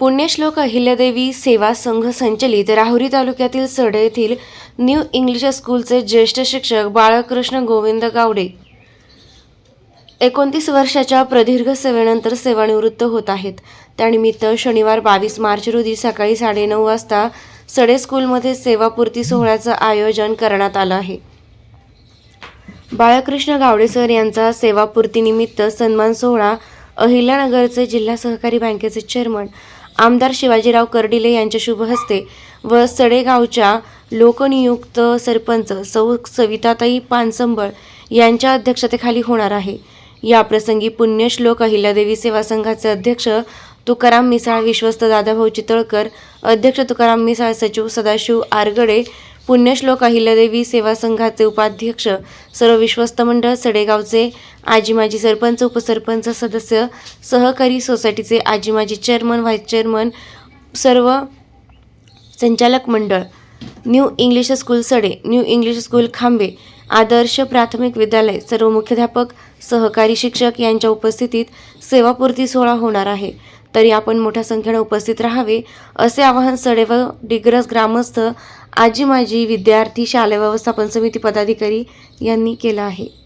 पुण्यश्लोक अहिल्यादेवी सेवा संघ संचलित राहुरी तालुक्यातील सडे येथील न्यू इंग्लिश स्कूलचे ज्येष्ठ शिक्षक बाळकृष्ण गोविंद गावडे. एकोणतीस वर्षाच्या प्रदीर्घ सेवेनंतर सेवानिवृत्त होत आहेत. त्यानिमित्त शनिवार बावीस मार्च रोजी सकाळी साडेनऊ वाजता सडे स्कूलमध्ये सेवापूर्ती सोहळ्याचं आयोजन करण्यात आलं आहे. बाळकृष्ण गावडे सर यांचा सेवापूर्तीनिमित्त सन्मान सोहळा अहिल्यानगरचे जिल्हा सहकारी बँकेचे चेअरमन आमदार शिवाजीराव कर्डिले यांच्या शुभहस्ते व सडेगावच्या लोकनियुक्त सरपंच सौ सविताताई पानसंबळ यांच्या अध्यक्षतेखाली होणार आहे. या प्रसंगी पुण्यश्लोक अहिल्यादेवी सेवा संघाचे अध्यक्ष तुकाराम मिसाळ विश्वस्त दादाभाऊ चितळकर अध्यक्ष तुकाराम मिसाळ सचिव सदाशिव आरगडे पुण्यश्लोक अहिल्यादेवी सेवा संघाचे उपाध्यक्ष सर्व विश्वस्त मंडळ सडेगावचे आजी माजी सरपंच उपसरपंच सदस्य सहकारी सोसायटीचे आजी माजी चेअरमन व्हाईस चेअरमन सर्व संचालक मंडळ new English school Sade new English school Khambe आदर्श प्राथमिक विद्यालय सर्व मुख्याध्यापक सहकारी शिक्षक यांच्या उपस्थितीत सेवापूर्ती सोहळा होणार आहे. तरी आपण मोठ्या संख्येने उपस्थित राहावे असे आवाहन सडे व डिग्रस ग्रामस्थ आजी माजी विद्यार्थी शालेय व्यवस्थापन समिती पदाधिकारी यांनी केलं आहे.